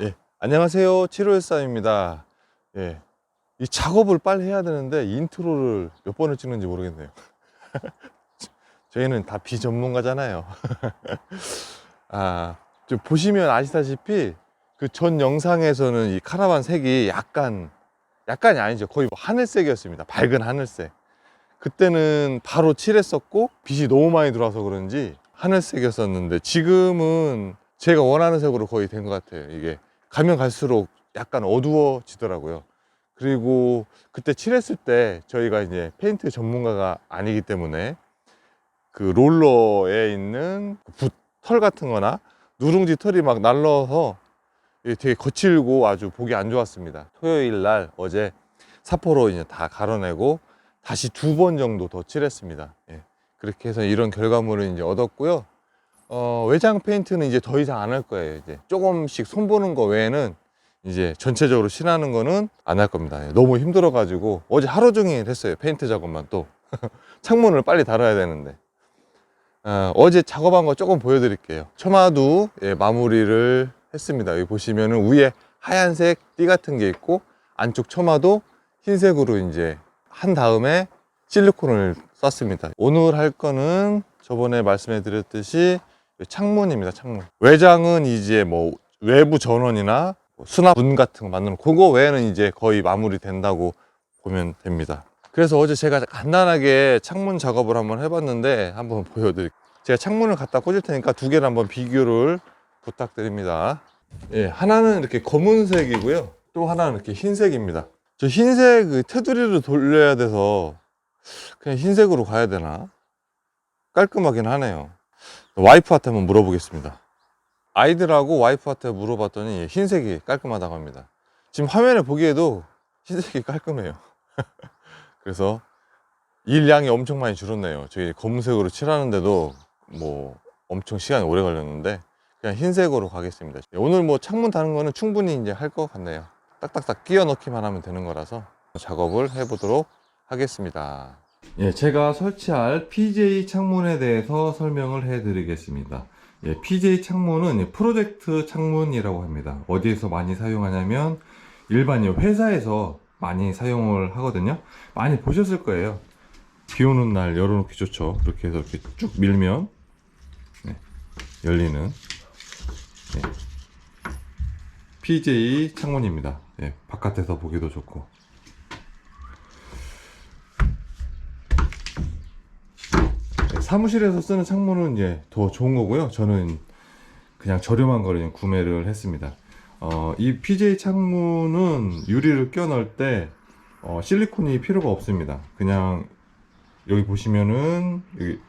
예, 안녕하세요. 7호일사입니다. 예, 이 작업을 빨리 해야 되는데 인트로를 몇 번을 찍는지 모르겠네요. 저희는 다 비전문가잖아요. 아, 좀 보시면 아시다시피 그 전 영상에서는 이 카라반 색이 약간, 약간이 아니죠. 거의 뭐 하늘색이었습니다. 밝은 하늘색. 그때는 바로 칠했었고 빛이 너무 많이 들어와서 그런지 하늘색이었었는데 지금은 제가 원하는 색으로 거의 된 것 같아요. 이게 가면 갈수록 약간 어두워지더라고요. 그리고 그때 칠했을 때 저희가 이제 페인트 전문가가 아니기 때문에 그 롤러에 있는 붓, 털 같은 거나 누룽지 털이 막 날라서 되게 거칠고 아주 보기 안 좋았습니다. 토요일 날 어제 사포로 이제 다 갈아내고 다시 두 번 정도 더 칠했습니다. 예. 그렇게 해서 이런 결과물을 이제 얻었고요. 어, 외장 페인트는 이제 더 이상 안 할 거예요. 이제 조금씩 손보는 거 외에는 이제 전체적으로 칠하는 거는 안 할 겁니다. 예, 너무 힘들어가지고 어제 하루 종일 했어요. 페인트 작업만 또. 창문을 빨리 달아야 되는데. 어, 어제 작업한 거 조금 보여드릴게요. 처마도 예, 마무리를 했습니다. 여기 보시면은 위에 하얀색 띠 같은 게 있고 안쪽 처마도 흰색으로 이제 한 다음에 실리콘을 썼습니다. 오늘 할 거는 저번에 말씀해 드렸듯이 창문입니다. 창문. 외장은 이제 뭐 외부 전원이나 뭐 수납 문 같은 거 만드는 그거 외에는 이제 거의 마무리 된다고 보면 됩니다. 그래서 어제 제가 간단하게 창문 작업을 한번 해봤는데 한번 보여드릴게요. 제가 창문을 갖다 꽂을 테니까 두 개를 한번 비교를 부탁드립니다. 예, 하나는 이렇게 검은색이고요. 또 하나는 이렇게 흰색입니다. 저 흰색 그 테두리를 돌려야 돼서 그냥 흰색으로 가야 되나? 깔끔하긴 하네요. 와이프한테 한번 물어보겠습니다. 아이들하고 와이프한테 물어봤더니 흰색이 깔끔하다고 합니다. 지금 화면에 보기에도 흰색이 깔끔해요. 그래서 일량이 엄청 많이 줄었네요. 저희 검은색으로 칠하는데도 뭐 엄청 시간이 오래 걸렸는데 그냥 흰색으로 가겠습니다. 오늘 뭐 창문 다는 거는 충분히 이제 할 것 같네요. 딱딱딱 끼워 넣기만 하면 되는 거라서 작업을 해보도록 하겠습니다. 예, 제가 설치할 PJ 창문에 대해서 설명을 해 드리겠습니다. 예, PJ 창문은 프로젝트 창문이라고 합니다. 어디에서 많이 사용하냐면 일반 이 회사에서 많이 사용을 하거든요. 많이 보셨을 거예요. 비 오는 날 열어놓기 좋죠. 그렇게 해서 이렇게 쭉 밀면 네, 열리는 네, PJ 창문입니다. 예, 바깥에서 보기도 좋고. 사무실에서 쓰는 창문은 예, 더 좋은 거고요. 저는 그냥 저렴한 거를 그냥 구매를 했습니다. 어, 이 PJ 창문은 유리를 껴 넣을 때 어, 실리콘이 필요가 없습니다. 그냥 여기 보시면은 여기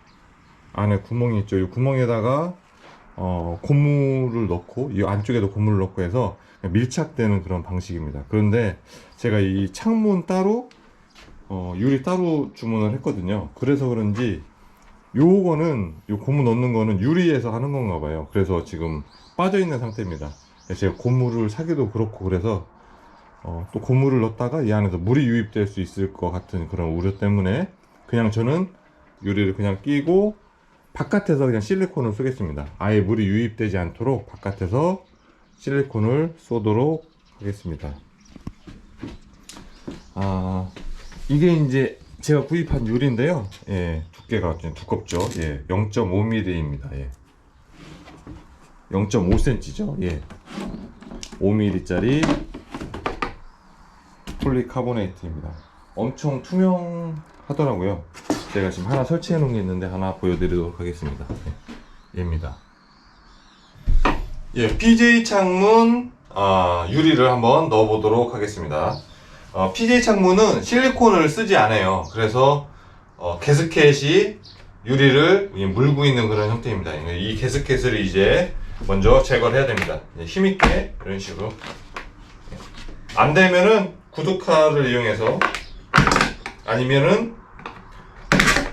안에 구멍이 있죠. 이 구멍에다가 어, 고무를 넣고 이 안쪽에도 고무를 넣고 해서 밀착되는 그런 방식입니다. 그런데 제가 이 창문 따로 어, 유리 따로 주문을 했거든요. 그래서 그런지 요거는 요 고무 넣는 거는 유리에서 하는 건가 봐요. 그래서 지금 빠져 있는 상태입니다. 제가 고무를 사기도 그렇고 그래서 어, 또 고무를 넣었다가 이 안에서 물이 유입될 수 있을 것 같은 그런 우려 때문에 그냥 저는 유리를 그냥 끼고 바깥에서 그냥 실리콘을 쏘겠습니다. 아예 물이 유입되지 않도록 바깥에서 실리콘을 쏘도록 하겠습니다. 아, 이게 이제 제가 구입한 유리인데요. 예, 두께가 좀 두껍죠. 예, 0.5mm입니다. 예. 0.5cm죠. 예. 5mm짜리 폴리카보네이트입니다. 엄청 투명하더라고요. 제가 지금 하나 설치해 놓은 게 있는데 하나 보여드리도록 하겠습니다. 예, 얘입니다. 예, PJ 창문 아, 유리를 한번 넣어보도록 하겠습니다. 어, PJ 창문은 실리콘을 쓰지 않아요. 그래서 어, 게스켓이 유리를 물고 있는 그런 형태입니다. 이 게스켓을 이제 먼저 제거를 해야 됩니다. 예, 힘있게 이런 식으로 안 되면은 구두칼을 이용해서 아니면은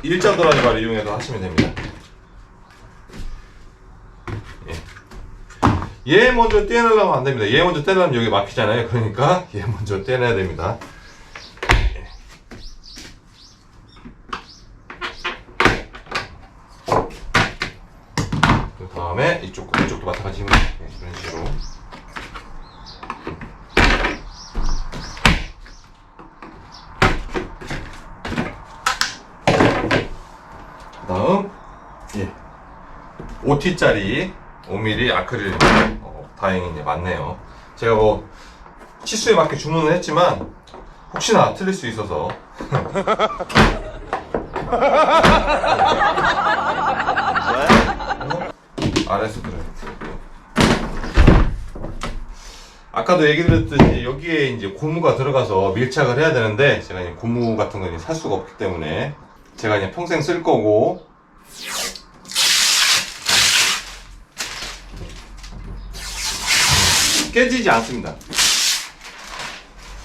일자 도라지발을 이용해서 하시면 됩니다. 얘 먼저 떼내려면 안 됩니다. 얘 먼저 떼내려면 여기 막히잖아요. 그러니까 얘 먼저 떼내야 됩니다. 그 다음에 이쪽, 이쪽도 마찬가지입니다. 이런 식으로. 그 다음, 예. 5T짜리 5mm 아크릴 어, 다행히 이제 맞네요. 제가 뭐 치수에 맞게 주문을 했지만 혹시나 틀릴 수 있어서 아래서 들어있고요. 아까도 얘기 드렸듯이 여기에 이제 고무가 들어가서 밀착을 해야 되는데 제가 이제 고무 같은 거 이제 살 수가 없기 때문에 제가 이제 평생 쓸 거고 깨지지 않습니다.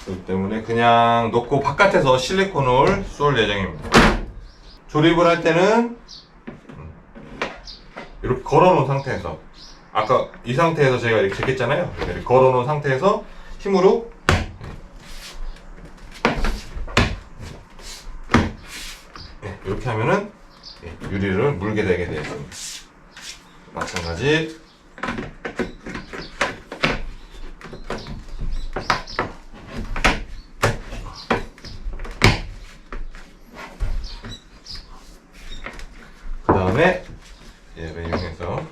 그렇기 때문에 그냥 놓고 바깥에서 실리콘을 쏠 예정입니다. 조립을 할 때는 이렇게 걸어놓은 상태에서 아까 이 상태에서 제가 이렇게 제꼈잖아요. 이렇게 걸어놓은 상태에서 힘으로 네, 이렇게 하면은 네, 유리를 물게 되게 되어 있습니다. 마찬가지 그 다음에 이용해서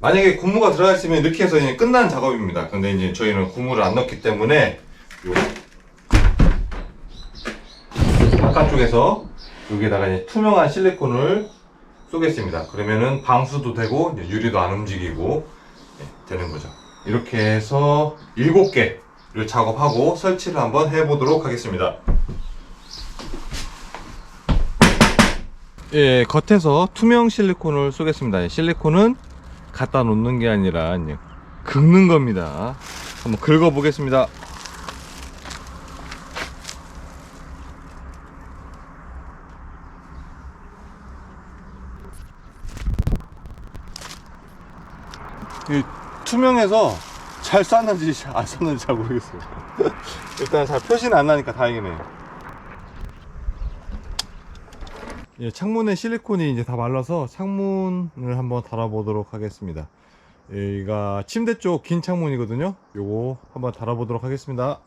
만약에 고무가 들어가 있으면 이렇게 해서 이제 끝난 작업입니다. 근데 이제 저희는 고무를 안 넣기 때문에 요 바깥쪽에서 여기에다가 이제 투명한 실리콘을 쏘겠습니다. 그러면은 방수도 되고 유리도 안 움직이고 네, 되는 거죠. 이렇게 해서 7개를 작업하고 설치를 한번 해보도록 하겠습니다. 예, 겉에서 투명 실리콘을 쏘겠습니다. 실리콘은 갖다 놓는 게 아니라 긁는 겁니다. 한번 긁어 보겠습니다. 투명해서 잘 쌌는지 안 쌌는지 잘 모르겠어요. 일단 잘 표시는 안 나니까 다행이네요. 예, 창문에 실리콘이 이제 다 말라서 창문을 한번 달아보도록 하겠습니다. 여기가 침대 쪽 긴 창문이거든요. 요거 한번 달아보도록 하겠습니다.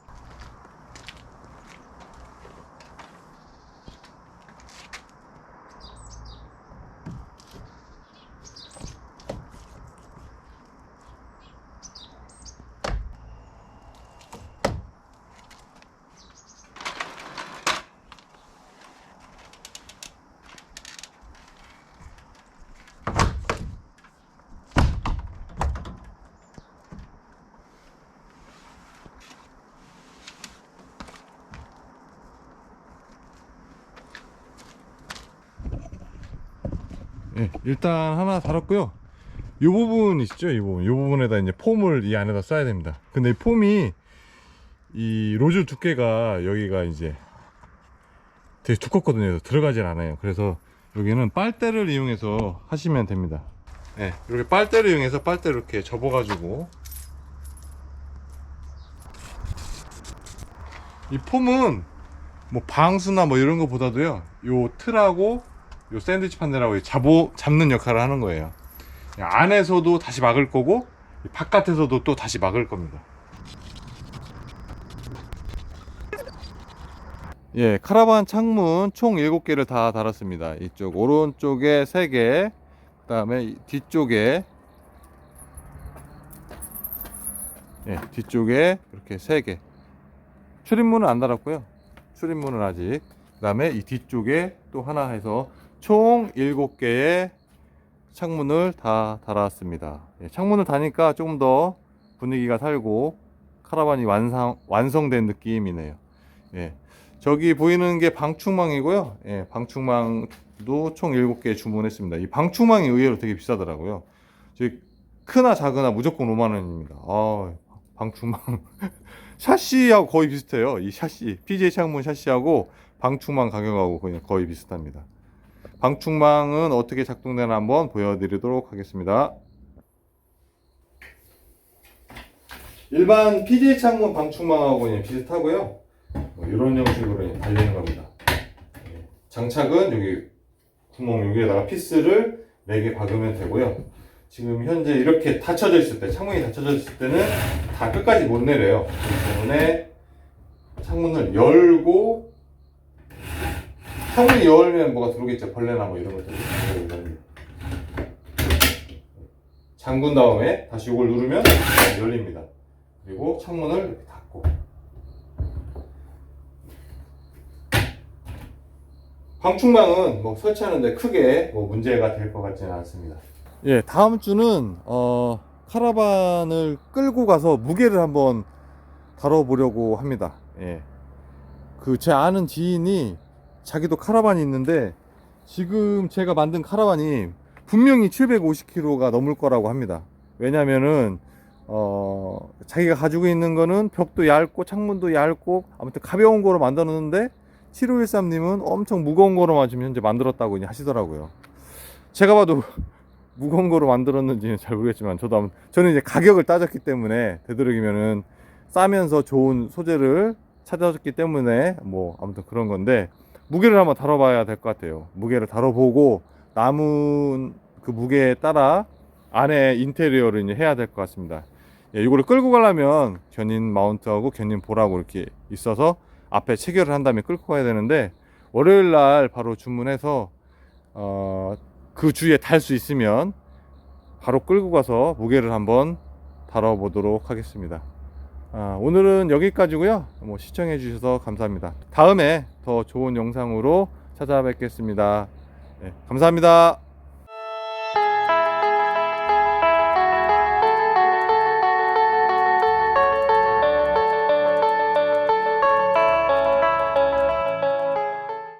예, 일단 하나 달았고요. 이 부분 있죠, 이 부분. 이 부분에다 이제 폼을 이 안에다 써야 됩니다. 근데 이 폼이 이 로즈 두께가 여기가 이제 되게 두껍거든요. 들어가질 않아요. 그래서 여기는 빨대를 이용해서 하시면 됩니다. 예, 이렇게 빨대를 이용해서 빨대를 이렇게 접어 가지고 이 폼은 뭐 방수나 뭐 이런 거 보다도요, 요 틀하고 요 샌드위치 판넬하고 잡어, 잡는 역할을 하는 거예요. 안에서도 다시 막을 거고 바깥에서도 또 다시 막을 겁니다. 예, 카라반 창문 총 7개를 다 달았습니다. 이쪽 오른쪽에 3개, 그 다음에 뒤쪽에 예, 뒤쪽에 이렇게 3개. 출입문은 안 달았고요. 출입문은 아직. 그 다음에 이 뒤쪽에 또 하나 해서 총 7개의 창문을 다 달았습니다. 예, 창문을 다니까 조금 더 분위기가 살고 카라반이 완성, 완성된 느낌이네요. 예, 저기 보이는 게 방충망이고요. 예, 방충망도 총 7개 주문했습니다. 이 방충망이 의외로 되게 비싸더라고요. 저희 크나 작으나 무조건 5만원입니다. 아, 방충망. 샤시하고 거의 비슷해요. 이 샤시, PJ 창문 샤시하고 방충망 가격하고 거의 비슷합니다. 방충망은 어떻게 작동되나 한번 보여드리도록 하겠습니다. 일반 PJ 창문 방충망하고 비슷하고요. 뭐 이런 형식으로 달리는 겁니다. 예. 장착은 여기 구멍 여기에다가 피스를 4개 박으면 되고요. 지금 현재 이렇게 닫혀져 있을 때, 창문이 닫혀져 있을 때는 다 끝까지 못 내려요. 그렇기 때문에 창문을 열고 창문이 열면 뭐가 들어오겠죠. 벌레나 뭐 이런. 열립니다. 잠근 다음에 다시 이걸 누르면 열립니다. 그리고 창문을 이렇게 닫고 방충망은 뭐 설치하는데 크게 뭐 문제가 될 것 같지는 않습니다. 예, 다음 주는 어, 카라반을 끌고 가서 무게를 한번 다뤄보려고 합니다. 예. 그 제 아는 지인이 자기도 카라반이 있는데 지금 제가 만든 카라반이 분명히 750kg가 넘을 거라고 합니다. 왜냐면은 어 자기가 가지고 있는 거는 벽도 얇고 창문도 얇고 아무튼 가벼운 거로 만들었는데 7513님은 엄청 무거운 거로만 지금 현재 만들었다고 하시더라고요. 제가 봐도 무거운 거로 만들었는지는 잘 모르겠지만 저도 아무- 저는 이제 가격을 따졌기 때문에 되도록이면은 싸면서 좋은 소재를 찾아줬기 때문에 뭐 아무튼 그런 건데 무게를 한번 다뤄봐야 될 것 같아요. 무게를 다뤄보고 남은 그 무게에 따라 안에 인테리어를 이제 해야 될 것 같습니다. 예, 이거를 끌고 가려면 견인 마운트하고 견인 보라고 이렇게 있어서 앞에 체결을 한 다음에 끌고 가야 되는데 월요일 날 바로 주문해서 어, 그 주에 달 수 있으면 바로 끌고 가서 무게를 한번 다뤄보도록 하겠습니다. 아, 오늘은 여기까지고요. 뭐 시청해 주셔서 감사합니다. 다음에 더 좋은 영상으로 찾아뵙겠습니다. 네, 감사합니다.